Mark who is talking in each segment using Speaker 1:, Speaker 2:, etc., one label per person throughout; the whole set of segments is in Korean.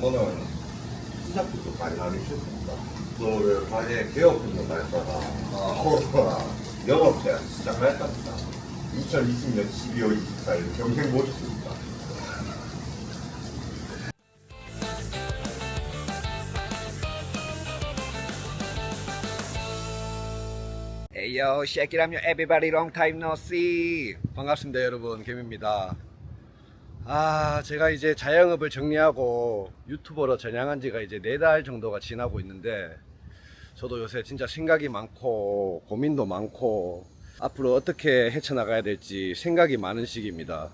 Speaker 1: 저는 시작부터 많이 다니셨습니다. 그 가게 개업했는 날짜가 코로나 영업제 시작했답니다. 2020년 12월 24일 경생 모셨습니다.
Speaker 2: 에이요 쉐키람요 에비바디 롱타임 노씨 반갑습니다 여러분 개미입니다 아 제가 이제 자영업을 정리하고 유튜버로 전향한 지가 이제 네 달 정도가 지나고 있는데 저도 요새 진짜 생각이 많고 고민도 많고 앞으로 어떻게 헤쳐나가야 될지 생각이 많은 시기입니다.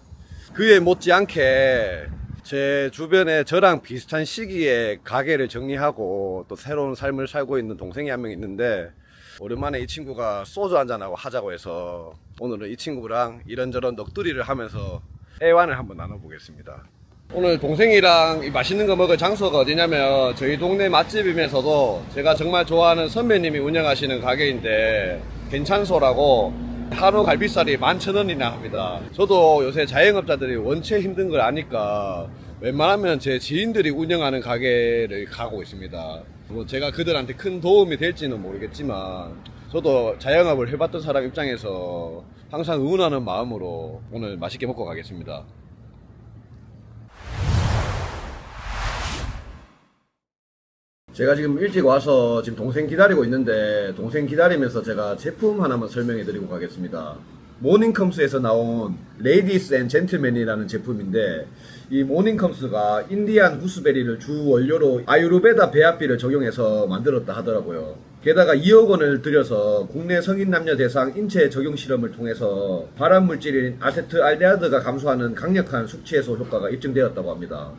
Speaker 2: 그에 못지않게 제 주변에 저랑 비슷한 시기에 가게를 정리하고 또 새로운 삶을 살고 있는 동생이 한 명 있는데 오랜만에 이 친구가 소주 한잔하고 하자고 해서 오늘은 이 친구랑 이런저런 넋두리를 하면서 애완을 한번 나눠보겠습니다. 오늘 동생이랑 이 맛있는 거 먹을 장소가 어디냐면 저희 동네 맛집이면서도 제가 정말 좋아하는 선배님이 운영하시는 가게인데 괜찮소라고 한우 갈비살이 11,000원이나 합니다. 저도 요새 자영업자들이 원체 힘든 걸 아니까 웬만하면 제 지인들이 운영하는 가게를 가고 있습니다. 뭐 제가 그들한테 큰 도움이 될지는 모르겠지만 저도 자영업을 해봤던 사람 입장에서 항상 응원하는 마음으로 오늘 맛있게 먹고 가겠습니다. 제가 지금 일찍 와서 지금 동생 기다리고 있는데 동생 기다리면서 제가 제품 하나만 설명해 드리고 가겠습니다. 모닝컴스에서 나온 레이디스 앤 젠틀맨이라는 제품인데 이 모닝컴스가 인디안 구스베리를 주 원료로 아유르베다 배합비를 적용해서 만들었다 하더라고요. 게다가 2억 원을 들여서 국내 성인 남녀 대상 인체 적용 실험을 통해서 발암 물질인 아세트 알데하드가 감소하는 강력한 숙취해소 효과가 입증되었다고 합니다.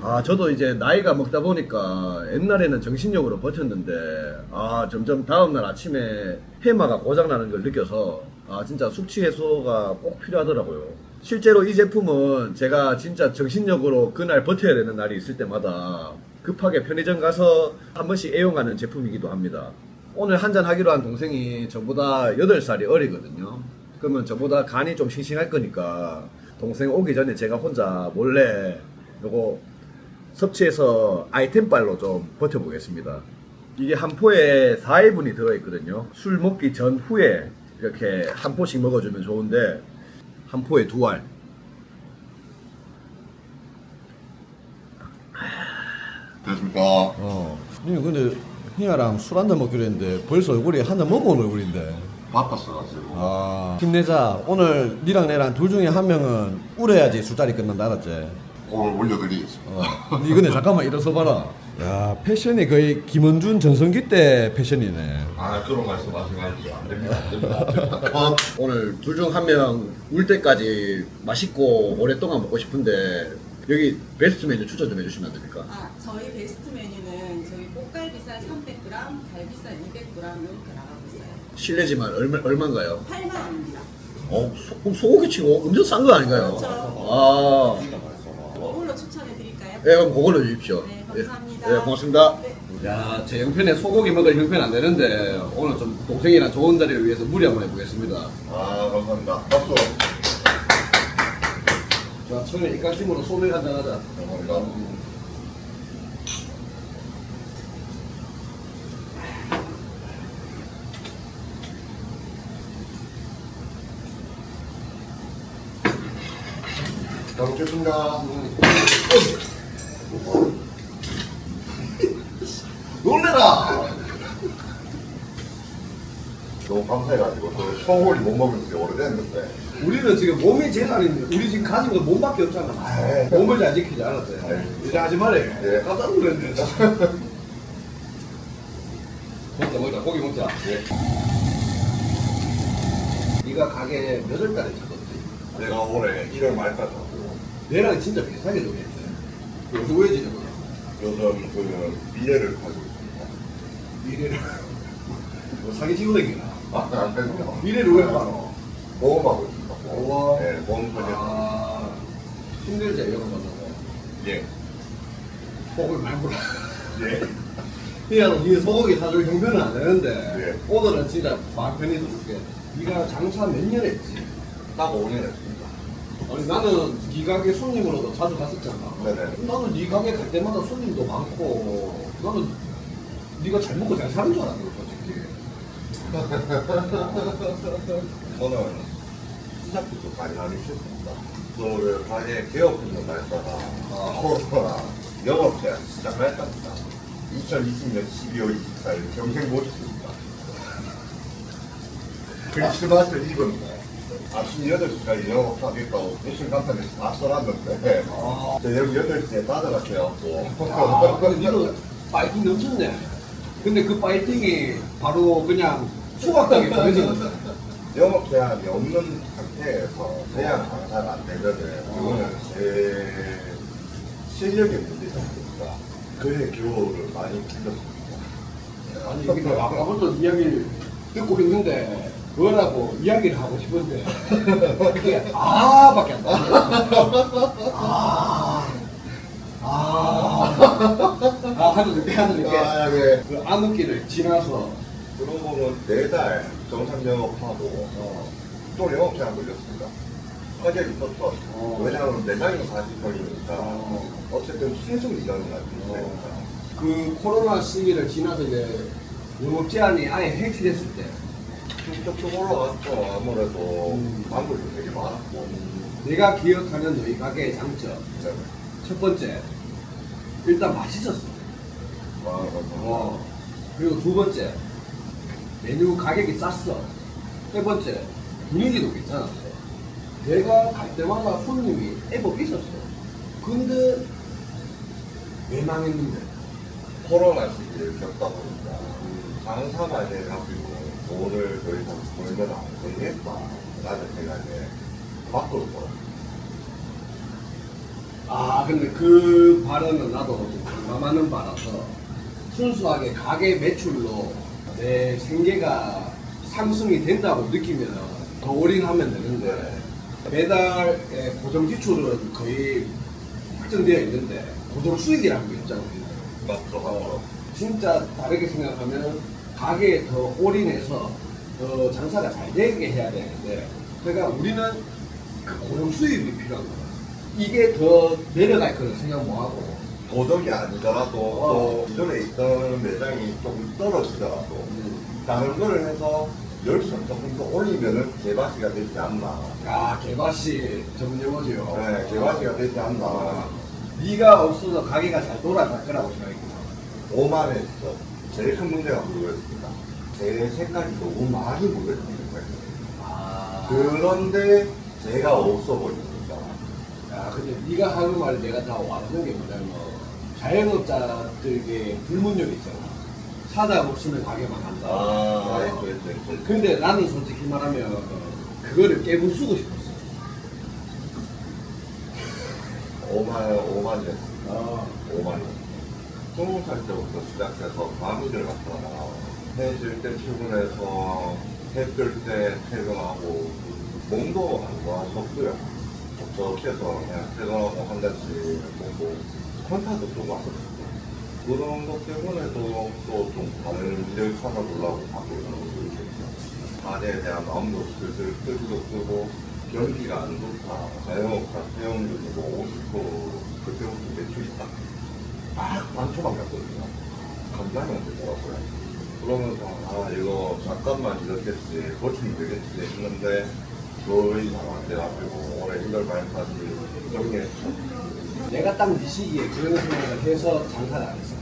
Speaker 2: 아, 저도 이제 나이가 먹다 보니까 옛날에는 정신력으로 버텼는데, 아, 점점 다음날 아침에 해마가 고장나는 걸 느껴서, 아, 진짜 숙취 해소가 꼭 필요하더라고요. 실제로 이 제품은 제가 진짜 정신력으로 그날 버텨야 되는 날이 있을 때마다 급하게 편의점 가서 한 번씩 애용하는 제품이기도 합니다. 오늘 한잔 하기로 한 동생이 저보다 8살이 어리거든요. 그러면 저보다 간이 좀 싱싱할 거니까 동생 오기 전에 제가 혼자 몰래 요거 섭취해서 아이템빨로 좀 버텨보겠습니다. 이게 한 포에 4인분이 들어있거든요. 술 먹기 전후에 이렇게 한 포씩 먹어주면 좋은데 한 포에 두 알.
Speaker 1: 됐습니까?
Speaker 3: 어. 니 근데 희야랑 술 한 잔 먹기로 했는데 벌써 얼굴이 한 잔 먹어온 얼굴인데.
Speaker 1: 바빴어가지고.
Speaker 3: 아. 힘내자. 오늘 니랑 내랑 둘 중에 한 명은 울어야지 술자리 끝난다 알았지?
Speaker 1: 오늘 올려드리겠습니다.
Speaker 3: 어. 니 근데 잠깐만 일어서 봐라. 야 패션이 거의 김원준 전성기 때 패션이네.
Speaker 1: 아, 그런 말씀 하시면 안 됩니다. 안 됩니다.
Speaker 2: 어, 오늘 둘 중 한 명 울 때까지 맛있고 오랫동안 먹고 싶은데 여기 베스트 메뉴 추천 좀 해주시면 안 됩니까?
Speaker 4: 아, 저희 베스트 메뉴는 저희 꽃갈비살 300g, 갈비살 200g 이렇게 나가고 있어요.
Speaker 2: 실례지만 얼마, 얼마인가요?
Speaker 4: 8만 원입니다.
Speaker 2: 어, 소, 소고기 치고 엄청 싼 거 아닌가요?
Speaker 4: 그렇죠.
Speaker 2: 아,
Speaker 4: 이걸로 추천해 드릴까요?
Speaker 2: 네, 그럼 그걸로 주십시오.
Speaker 4: 네, 감사합니다.
Speaker 2: 예, 네, 고맙습니다.
Speaker 4: 네.
Speaker 2: 야, 제 형편에 소고기 먹을 형편 안 되는데 오늘 좀 동생이랑 좋은 자리를 위해서 무리 한번 해보겠습니다.
Speaker 1: 아, 감사합니다. 박수.
Speaker 2: 자, 처음에 입가심으로 소맥 한잔 하자.
Speaker 1: 감사합니다. 잘 먹겠습니다. 놀래라! 너무 감사해가지고 저 소고기 못 먹은 지 오래됐는데
Speaker 2: 우리는 지금 몸이 아닌데 우리 지금 가진 건 몸밖에 없잖아. 몸을 잘 지키지 않았어요.
Speaker 1: 네.
Speaker 2: 이제 하지 말래.
Speaker 1: 네.
Speaker 2: 깜짝 놀랐네. 먹자 먹자 고기 먹자.
Speaker 1: 예.
Speaker 2: 네가 가게 몇 월 달에 찾았지?
Speaker 1: 내가 올해 1월 말까지
Speaker 2: 얘랑 진짜 비슷하게 왜 지내 거야?
Speaker 1: 요즘 그 미래를 가지고 있습니다.
Speaker 2: 미래를 뭐 사기 치고 다니나?
Speaker 1: 아, 안 됩니다.
Speaker 2: 미래를 왜 가노?
Speaker 1: 보험하고 있습니다.
Speaker 2: 우와.
Speaker 1: 네, 보험 관련.
Speaker 2: 아 힘들지 이런 거 만나고.
Speaker 1: 예.
Speaker 2: 속을 불어.
Speaker 1: 예.
Speaker 2: 그냥 네 소고기 사줄 형편은 안 되는데
Speaker 1: 네.
Speaker 2: 오늘은 진짜 마음 편히 해줄게. 네가 장사 몇 년 했지?
Speaker 1: 딱 5년 했습니다.
Speaker 3: 아니 나는 네 가게 손님으로도 자주 갔었잖아.
Speaker 1: 네네.
Speaker 3: 나는 네 가게 갈 때마다 손님도 많고 나는 네가 잘 먹고 잘 사는 줄 알았거든 솔직히.
Speaker 1: 저는 시작부터 많이 나누셨습니다 저를 가게 개업했는 날짜가 코로나 영업 제한 시작할 때입니다. 2020년 12월 24일 평생 모셨습니다. 크리스마스를 입었는데 아침 8시까지 영업 하겠다고 미션 간판에서 다 써놨는데 저녁 8시에 닫아갔어요.
Speaker 3: 아, 근데 니도 파이팅 넘쳤네. 근데 그 파이팅이 바로 그냥 수박당에 보여졌는데.
Speaker 1: 영업 제한이 없는 상태에서 제한 장사가 안 되면은 이거는 제 실력의 문제지 않습니까? 그의 교훈을 많이 길렀습니다.
Speaker 3: 아니 근데 아까부터 이야기를 듣고 있는데 뭐라고 이야기를 하고 싶은데 이게 아밖에 안 나와. 아. 아. 아 하도 늦게 하도 늦게.
Speaker 1: 아, 네.
Speaker 3: 그 암흑기를 지나서
Speaker 1: 그런 거는 네달 정상 영업하고
Speaker 3: 어,
Speaker 1: 또 영업 제한 걸렸습니다. 떴어.
Speaker 3: 어.
Speaker 1: 왜냐하면 매장이 40평이니까
Speaker 3: 어.
Speaker 1: 어쨌든 최소 이전이 나기 때문에
Speaker 3: 그 코로나 시기를 지나서 이제 영업 제한이 아예 해지됐을 때
Speaker 1: 쭉쭉쭉 올라갔죠. 아무래도
Speaker 3: 음.
Speaker 1: 광고도 되게 많았고
Speaker 3: 내가 기억하는 너희 가게의 장점
Speaker 1: 네.
Speaker 3: 첫 번째 일단 맛있었어.
Speaker 1: 많아서
Speaker 3: 어. 그리고 두 번째 메뉴 가격이 쌌어. 세 번째 분위기도 괜찮았어. 내가 갈 때마다 손님이 애법 있었어. 근데 왜 망했는데?
Speaker 1: 코로나 시기를 겪다 보니까 장사만 해가지고 돈을 더 이상 벌면 안 되겠다 라는 생각에 밖으로 돌아.
Speaker 3: 아 근데 그 발언은 나도 좀 공감하는 바라서 순수하게 가게 매출로 내 생계가 상승이 된다고 느끼면 더 올인하면 되는데 매달의 고정 지출은 거의 확정되어 있는데 고정 수익이라는 게 있잖아 우리는.
Speaker 1: 맞죠 맞죠.
Speaker 3: 진짜 다르게 생각하면 가게에 더 올인해서 더 장사가 잘 되게 해야 되는데 그러니까 우리는 그 고정 수입이 필요한 거야 이게 더 내려갈 거는 생각 못 하고.
Speaker 1: 고정이 아니더라도 또 기존에 있던 매장이 조금 떨어지더라도 다른 거를 해서 열심히 조금 더 올리면은 개바시가 되지 않나.
Speaker 3: 아 개바씨 전문 용어지요.
Speaker 1: 네 개바시가 되지 않나.
Speaker 3: 네가 없어서 가게가 잘 돌아갈 거라고 생각했구나
Speaker 1: 오만했어 제일 큰 문제가 그거였습니다 제 색깔이 너무 많이 묻어있는 거예요
Speaker 3: 아
Speaker 1: 그런데 제가 없어 버립니다.
Speaker 3: 야, 근데 네가 하는 말 내가 다 와닿는 게 뭐냐면 자영업자들에게 불문율 있잖아. 사장 없으면 가게 망한다.
Speaker 1: 아,
Speaker 3: 어.
Speaker 1: 네, 네, 네.
Speaker 3: 근데 나는 솔직히 말하면 그거를 깨부수고 싶었어.
Speaker 1: 5만, 5만이었습니다.
Speaker 3: 아,
Speaker 1: 5만원. 스무 살 때부터 시작해서 마무리를 갔다가 해질 때 출근해서 해뜰 때 퇴근하고 몸도 안 좋아졌고요. 적적해서 그냥 퇴근하고 한 달씩 먹고 컨타도 좀 왔었어요. 그런 것 때문에도 또좀 다른 일을 찾아보려고 하고 있는 것도 있었죠. 가게에 대한 마음도 슬슬 끄기도 끄고 경기가 안 좋다. 자영업자 채용률이 뭐 50% 그때부터 매출이 딱, 딱 반초반 갔거든요. 감당이 안 되더라고요. 그러면서 아 이거 잠깐만 이렇겠지 고치면 되겠지 했는데 거의 잘안 돼가지고 올해 1월 말까지 정리했죠.
Speaker 3: 내가 딱이 시기에 그런 생각을 해서 장사를 안 했어.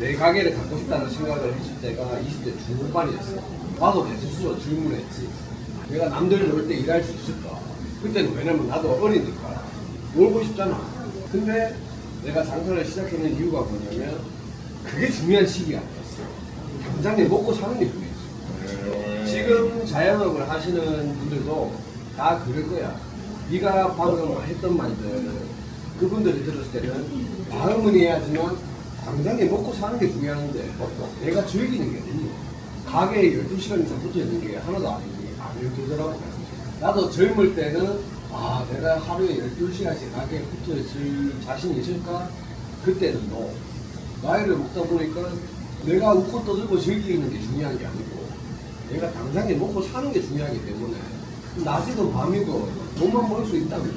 Speaker 3: 내 가게를 갖고 싶다는 생각을 했을 때가 20대 중후반이었어. 나도 내 스스로 질문했지. 내가 남들 놀 때 일할 수 있을까? 그때는 왜냐면 나도 어리니까 놀고 싶잖아. 근데 내가 장사를 시작하는 이유가 뭐냐면 그게 중요한 시기가 아니었어. 당장에 먹고 사는 게 중요했어. 지금 자영업을 하시는 분들도 다 그럴 거야. 네가 방금 했던 말들 그분들이 들었을 때는 마음은 해야지만 당장에 먹고 사는 게 중요한데 내가 즐기는 게 아니고 가게에 12시간 이상 붙어 있는 게 하나도 아니니 안 힘들더라고. 나도 젊을 때는 아 내가 하루에 12시간씩 가게에 붙어 있을 자신이 있을까? 그때는 너 나이를 먹다 보니까 내가 웃고 떠들고 즐기는 게 중요한 게 아니고 내가 당장에 먹고 사는 게 중요하기 때문에 낮이도 밤이도 돈만 벌 수 있다면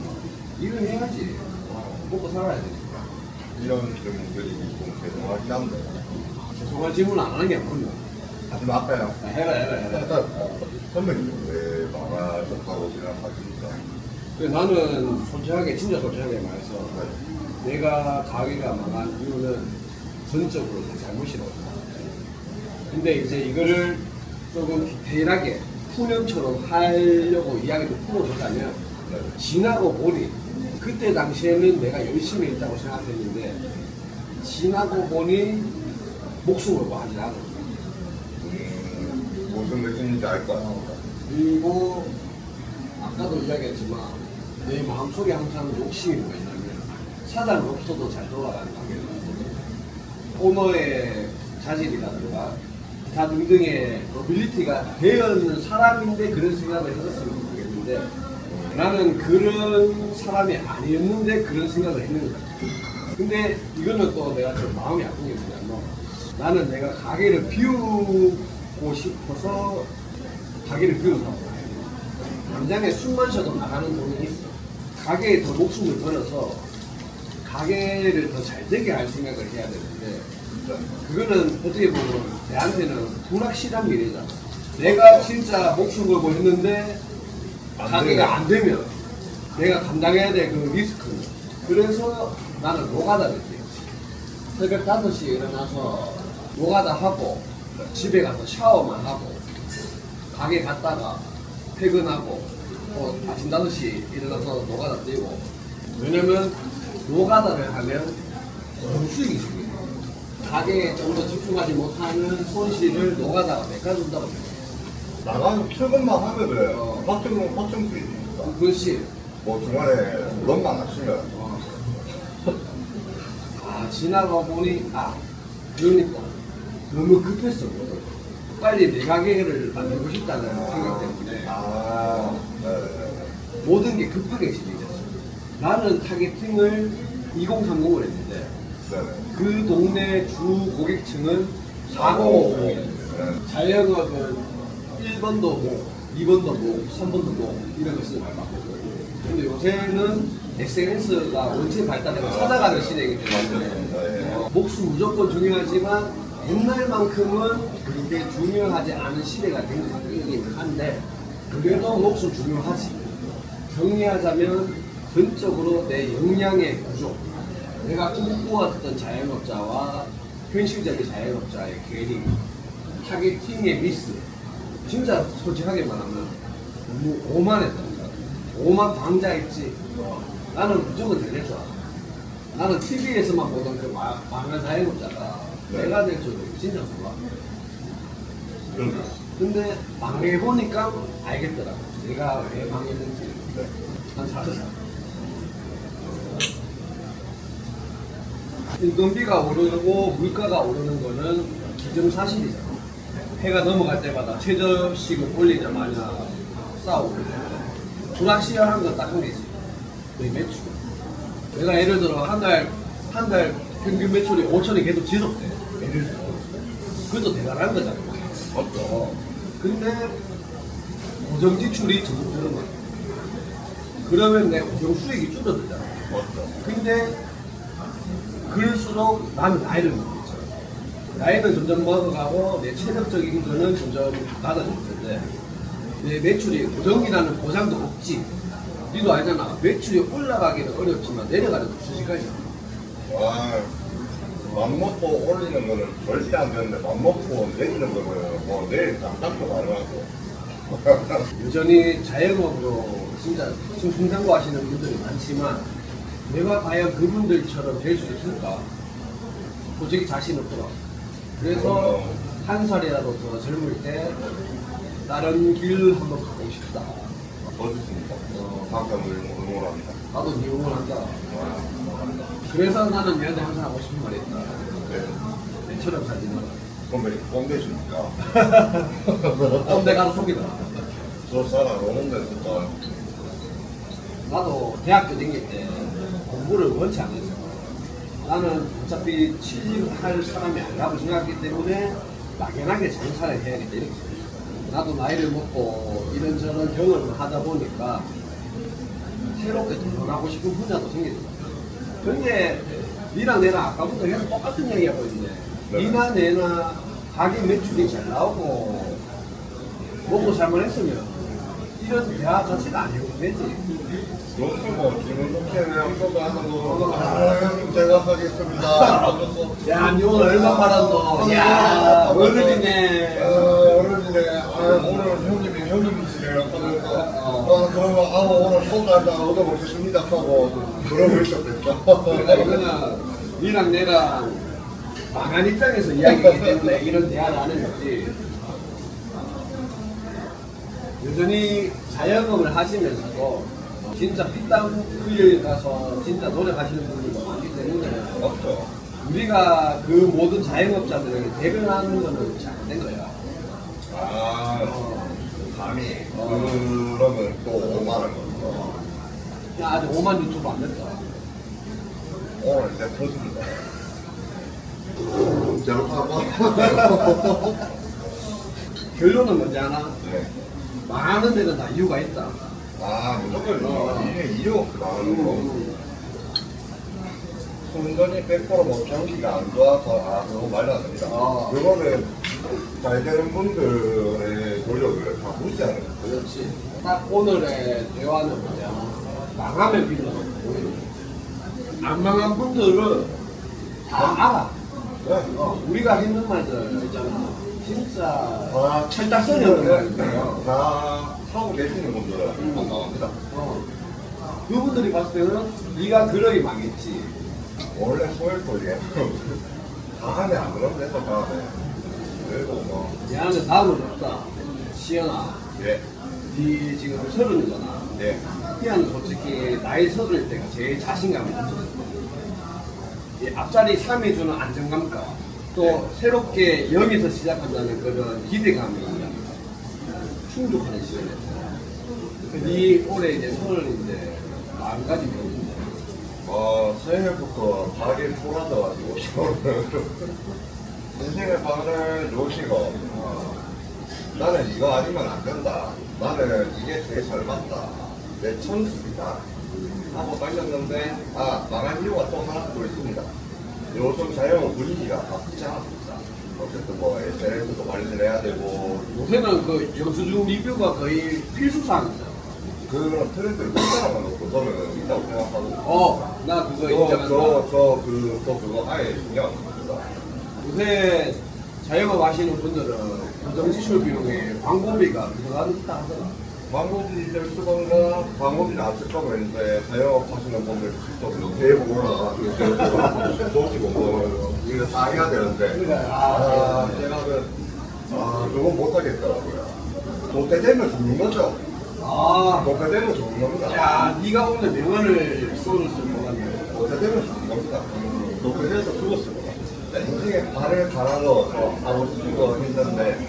Speaker 3: 일을 해야지. 어, 먹고 살아야 되니까.
Speaker 1: 이런 질문들이 좀 죄송하긴 한데.
Speaker 3: 죄송한 질문 안 하는 게 아니고.
Speaker 1: 하지만 아까요.
Speaker 3: 해라, 해라, 해라.
Speaker 1: 선배님 왜 망하셨다고 생각하십니까?
Speaker 3: 그래서 나는 솔직하게, 진짜 솔직하게 말해서 내가 가게가 망한 이유는 전적으로 내 잘못이라고 생각해. 근데 이제 이거를 조금 디테일하게 푸념처럼 하려고 이야기를 풀어보자면 지나고 보니 그때 당시에는 내가 열심히 했다고 생각했는데 지나고 보니 목숨을 걸고 하지 않았어.
Speaker 1: 음, 무슨 느낌인지 알 거야.
Speaker 3: 그리고 아까도 이야기했지만 내 마음속에 항상 욕심이 뭐였냐면 사장 없어도 잘 돌아가는 가게를 오너의 자질이라든가 기타 등등의 어빌리티가 되었는 사람인데 그런 생각을 했었으면 모르겠는데 나는 그런 사람이 아니었는데 그런 생각을 했는 거야. 근데 이거는 또 내가 좀 마음이 아픈 게 뭐냐면 나는 내가 가게를 비우고 싶어서 가게를 비우고 당장에 술 마셔도 나가는 돈이 있어. 가게에 더 목숨을 걸어서 가게를 더 잘 되게 할 생각을 해야 되는데 그거는 어떻게 보면 내한테는 불확실한 미래잖아. 내가 진짜 목숨 걸고 했는데
Speaker 1: 안
Speaker 3: 가게가 안 되면 내가 감당해야 될 그 리스크. 그래서 나는 노가다 됐지. 새벽 5시에 일어나서 노가다 하고 집에 가서 샤워만 하고 가게 갔다가 퇴근하고 또 아침 5시 일어나서 노가다 뛰고 왜냐면 노가다를 하면 수익이 생겨요. 가게에 좀 더 집중하지 못하는 손실을 노가다가 메꿔준다고 생각해요.
Speaker 1: 나가서 출근만 하면 그래.
Speaker 3: 어.
Speaker 1: 확정은 확정 수익이니까.
Speaker 3: 그렇지.
Speaker 1: 뭐 중간에 런만 하시면
Speaker 3: 어. 아 지나가 보니 아 그러니까 너무 급했어 빨리 내 가게를 만들고 싶다는 생각 때문에
Speaker 1: 아, 네.
Speaker 3: 모든 게 급하게 진행됐어 나는 타겟팅을 2030을 했는데
Speaker 1: 네.
Speaker 3: 그 동네 주 고객층은 4050이었어요 자영업은 1번도 뭐 2번도 뭐 3번도 뭐 이런 것을 말 바꾸고 근데 요새는 SNS가 원체 발달해서 찾아가는 시대이기 때문에
Speaker 1: 네.
Speaker 3: 어, 목숨 무조건 중요하지만 옛날만큼은 그렇게 중요하지 않은 시대가 된것 같긴 한데 그래도 목숨 중요하지? 정리하자면 전적으로 내 역량의 구조 내가 꿈꾸었던 자영업자와 현실적인 자영업자의 괴리 타겟팅의 미스. 진짜 솔직하게 말하면 너무 오만했던 거야 오만 방자했지. 나는 무조건 되낼 줄 알아 나는 TV에서만 보던 그 마- 망한 자영업자가
Speaker 1: 네.
Speaker 3: 내가 될 줄은 진짜 몰라
Speaker 1: 그러니까.
Speaker 3: 근데 망해보니까 알겠더라고. 내가 왜 망했는지.
Speaker 1: 네.
Speaker 3: 난 잘했어. 인건비가 오르고 물가가 오르는 거는 기정사실이잖아 해가 넘어갈 때마다 최저시급 올리자마자 싸우고. 불확실한 건 딱 한 개지 내 매출. 내가 예를 들어 한 달 한 달 평균 매출이 5천이 계속 지속돼 예를 들어 그것도 대단한 거잖아
Speaker 1: 맞죠.
Speaker 3: 근데 고정 지출이 전부 드는 거야 그러면 내 고정 수익이 줄어들잖아
Speaker 1: 맞죠.
Speaker 3: 근데 그럴수록 나는 나이를 먹고 있죠. 나이는 점점 먹어가고 내 체력적인 거는 점점 낮아질 텐데 내 매출이 고정이라는 보장도 없지. 니도 알잖아. 매출이 올라가기는 어렵지만 내려가는 건 순식간이야.
Speaker 1: 아, 맘 먹고 올리는 거는 절대 안 되는데 맘 먹고 내리는 거는 뭐 내일 깜짝도 가능하고.
Speaker 3: 여전히 자영업으로 진짜 성장고 하시는 분들이 많지만 내가 과연 그분들처럼 될 수 있을까? 솔직히 자신 없더라. 그래서 한 살이라도 더 젊을 때 다른 길 한번 가고 싶다.
Speaker 1: 어떻습니까? 방송을 응원합니다.
Speaker 3: 나도 네 응원한다. 그래서 나는 얘한테 항상 하고 싶은 말이 있다.
Speaker 1: 네.
Speaker 3: 내처럼 살지 마라.
Speaker 1: 선배 꼰대십니까?
Speaker 3: 꼰대 가서 속이다.
Speaker 1: 저 사람 오는데 진짜
Speaker 3: 나도 대학교 다닐 때 공부를 원치 안 했어. 나는 어차피 취직할 사람이 아니라고 생각했기 때문에 막연하게 장사를 해야겠다 이렇게 생각했어. 나도 나이를 먹고 이런저런 경험을 하다 보니까 새롭게 도전하고 싶은 분야도 생기더라고요. 근데 니랑 내랑 아까부터 계속 똑같은 얘기 하고 있네.
Speaker 1: 네.
Speaker 3: 니나 내나 가게 매출이 잘 나오고 먹고 살만 했으면 이런 대화 자체가 아니고 되지.
Speaker 1: 그렇죠 뭐 지금 이렇게 소도 하는 거 아, 형님 제가 하겠습니다
Speaker 3: 야, 니 오늘 얼마 팔았노? 야, 어른이네.
Speaker 1: 어, 어른이네 아 오늘 형님이 형님이시네요 하면서 아 그러면 아 오늘 한잔 얻어먹겠습니다 하고 그러고 있었겠죠
Speaker 3: 그러니까 이거는 니랑 내랑 망한 입장에서 이야기이기 때문에 이런 대화를 하는 거지. 여전히 자영업을 하시면서도 진짜 피땀 흘려 가서 진짜 노력하시는 분들도 많기 때문에
Speaker 1: 맞죠
Speaker 3: 우리가 그 모든 자영업자들에게 대변하는 거는 잘못된 거야.
Speaker 1: 아 감히 그러면 또 5만 원 거죠
Speaker 3: 야, 아직 5만 유튜브 안 됐다.
Speaker 1: 오늘 이제 터집니다 제로 파고
Speaker 3: 결론은 뭔지 아나?
Speaker 1: 네.
Speaker 3: 망하는 데는 다 이유가 있다.
Speaker 1: 아 무조건
Speaker 3: 어.
Speaker 1: 이게 이유 나오는 거 순전히 100%뭐 경기가 안 좋아서 아안 됩니다.
Speaker 3: 어.
Speaker 1: 그거는 잘 되는 분들의 노력을 다 무시하는 거예요.
Speaker 3: 그렇지. 딱 오늘의 대화는 뭐냐. 망하면 빌려. 안 망한 분들은 다 알아.
Speaker 1: 네.
Speaker 3: 어, 우리가 힘든 말들 있잖아. 진짜
Speaker 1: 다
Speaker 3: 철딱선이 없는 말이에요.
Speaker 1: 다 하고 계시는 분들은 안 나옵니다.
Speaker 3: 어. 그분들이 봤을 때는 네가 그러기 망했지.
Speaker 1: 원래 소액도 이게 다 하면 안 그러면 돼서 다음에 그래도 뭐
Speaker 3: 미안한데 다음은 없다. 시연아,
Speaker 1: 예.
Speaker 3: 네 지금 서른이잖아.
Speaker 1: 예.
Speaker 3: 희한은 솔직히 나이 서른일 때가 제일 자신감이. 이 앞자리 3이 주는 안정감과 또
Speaker 1: 네.
Speaker 3: 새롭게 여기서 시작한다는 그런 기대감이 충족하는 시간이었어. 네 올해 이제 서른인데 마음가짐이 없는데.
Speaker 1: 어, 새해부터 가게 쏟아져가지고 인생의 방을 놓으시고 어, 나는 이거 아니면 안 된다. 나는 이게 제일 잘 맞다. 내 천수이다. 하고 달렸는데 아 망한 이유가 또 하나 또 있습니다. 요즘 자영업 분위기가 바뀌지 않았습니다 어쨌든 뭐 SNS도 관리를 해야 되고.
Speaker 3: 요새는 그 영수증 리뷰가 거의 필수사항이다.
Speaker 1: 그런 트렌드를 따라가는 것도 저는 있다고 생각하고.
Speaker 3: 어, 나 그거 인정한다.
Speaker 1: 저저그 저 그거 아예 신경 안
Speaker 3: 요새 자영업 하시는 분들은 고정지출 비용에 광고비가 들어간다 하더라.
Speaker 1: 광고비 될 수건가 광고비 나왔을 거고 했는데 자영업 하시는 분들 직접 대보고 올라가 보시고 뭐 이거 다 해야 되는데. 아 제가 그아 그건 못 하겠더라고요. 도태 되면 죽는 거죠.
Speaker 3: 아,
Speaker 1: 도태 되면 죽는 겁니다.
Speaker 3: 야, 네가 오늘 명언을 쏘는 것 같네.
Speaker 1: 도태 되면 죽는 겁니다. 도태 돼서 거다 인생에 발을 갈아 넣어서 하고 싶은 거 했는데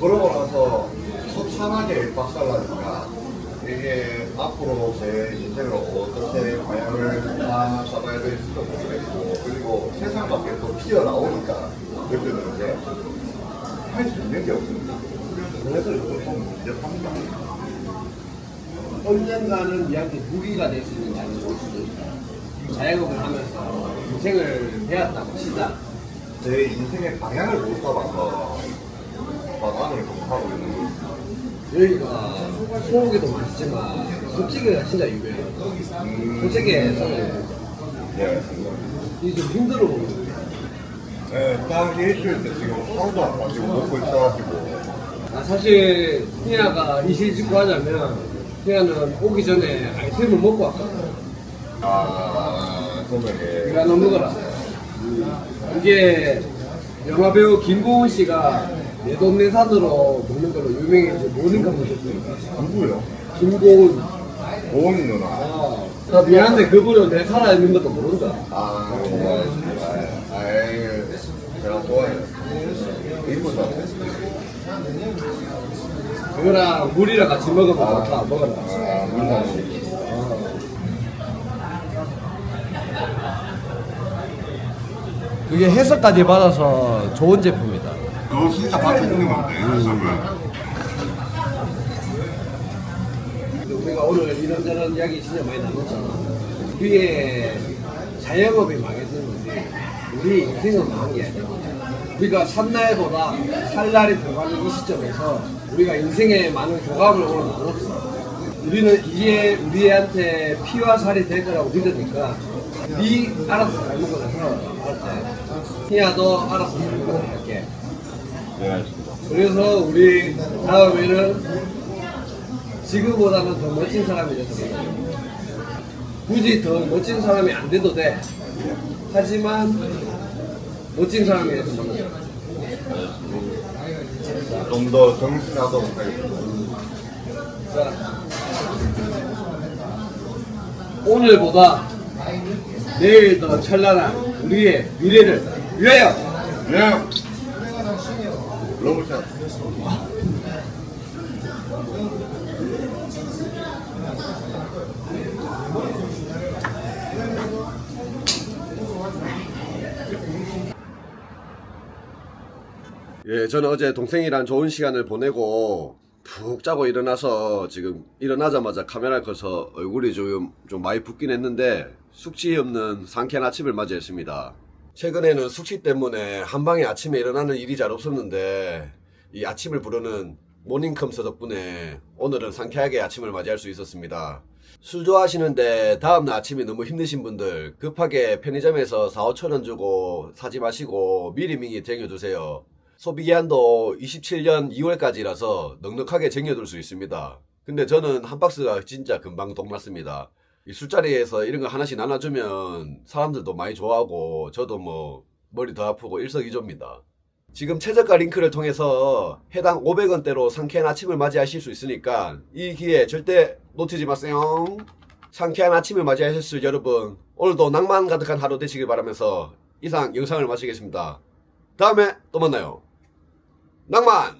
Speaker 1: 그러고 나서 처참하게 박살나니까 이게 앞으로 제 인생을 어떻게 방향을 다 잡아야 될지도 모르겠고 그리고 세상 밖에 또 튀어나오니까 느끼는 게할수 있는 게 없습니다. 그래서 이거 좀 문제합니다.
Speaker 3: 언젠가는 니한테 무기가 될 수 있는 자리가 올 수도 있다. 자영업을 하면서 인생을 배웠다고 치자.
Speaker 1: 제 인생의 방향을 못 잡아서 마감을 좀 하고 있는 거죠.
Speaker 3: 여기가 소고기도 맛있지만 솔직히가 진짜 유명해.
Speaker 1: 음,
Speaker 3: 솔직히에서는
Speaker 1: 네.
Speaker 3: 이게 좀 힘들어 보이는
Speaker 1: 네, 딱 일주일 때 지금 하루도 안 마시고 먹고 있어가지고
Speaker 3: 아, 사실 희아가 이실 짓고 하자면 희아는 오기 전에 아이템을 먹고 왔거든.
Speaker 1: 아 그러면
Speaker 3: 이거 하나 먹어라. 이게 영화배우 김고은 씨가 내돈내산으로 먹는 걸로 유명해서 모닝카 보셨습니까?
Speaker 1: 누구요?
Speaker 3: 김고은.
Speaker 1: 고은이 누나
Speaker 3: 아, 나 미안한데 그분은 내 살아있는 것도 모른다.
Speaker 1: 아 정말 아이 제가 좋아해요 이쁘다
Speaker 3: 그거랑 물이랑 같이 먹으면 좋다. 먹어라.
Speaker 1: 아 물론
Speaker 3: 그게 해석까지 받아서 좋은 제품이다.
Speaker 1: 너무 진짜 받고 있는 건데 해석을.
Speaker 3: 우리가 오늘 이런저런 이야기 진짜 많이 나눴잖아. 그게 자영업이 망했는 건데 우리 인생은 망한 게 아니야. 우리가 산날보다 살날이 더 가는 이 시점에서 우리가 인생에 많은 교감을 오늘 나눴어. 우리는 이게 우리한테 피와 살이 될 거라고 믿으니까 네 알아서 잘 먹어서 알았대. 희야 너 알아서 할게.
Speaker 1: 네, 알겠습니다.
Speaker 3: 그래서 우리 다음에는 지금보다는 더 멋진 사람이 돼서 굳이 더 멋진 사람이 안 돼도 돼. 하지만 멋진 사람이 돼서 만나.
Speaker 1: 좀더 정신하도록 하겠습니다.
Speaker 3: 자, 오늘보다 내일 더 찬란한 우리의 미래를
Speaker 1: 네. 러브샷.
Speaker 2: 예, 저는 어제 동생이랑 좋은 시간을 보내고 푹 자고 일어나서 지금 일어나자마자 카메라 켜서 얼굴이 좀, 좀 많이 붓긴 했는데 숙취 없는 상쾌한 아침을 맞이했습니다. 최근에는 숙취 때문에 한방에 아침에 일어나는 일이 잘 없었는데 이 아침을 부르는 모닝컴스 덕분에 오늘은 상쾌하게 아침을 맞이할 수 있었습니다. 술 좋아하시는데 다음날 아침이 너무 힘드신 분들 급하게 편의점에서 4, 5천 원 주고 사지 마시고 미리미리 쟁여두세요. 소비 기한도 27년 2월까지라서 넉넉하게 쟁여둘 수 있습니다. 근데 저는 한 박스가 진짜 금방 동났습니다. 이 술자리에서 이런 거 하나씩 나눠주면 사람들도 많이 좋아하고 저도 뭐 머리 더 아프고 일석이조입니다. 지금 최저가 링크를 통해서 해당 500원대로 상쾌한 아침을 맞이하실 수 있으니까 이 기회 절대 놓치지 마세요. 상쾌한 아침을 맞이하셨을 여러분 오늘도 낭만 가득한 하루 되시길 바라면서 이상 영상을 마치겠습니다. 다음에 또 만나요. 낭만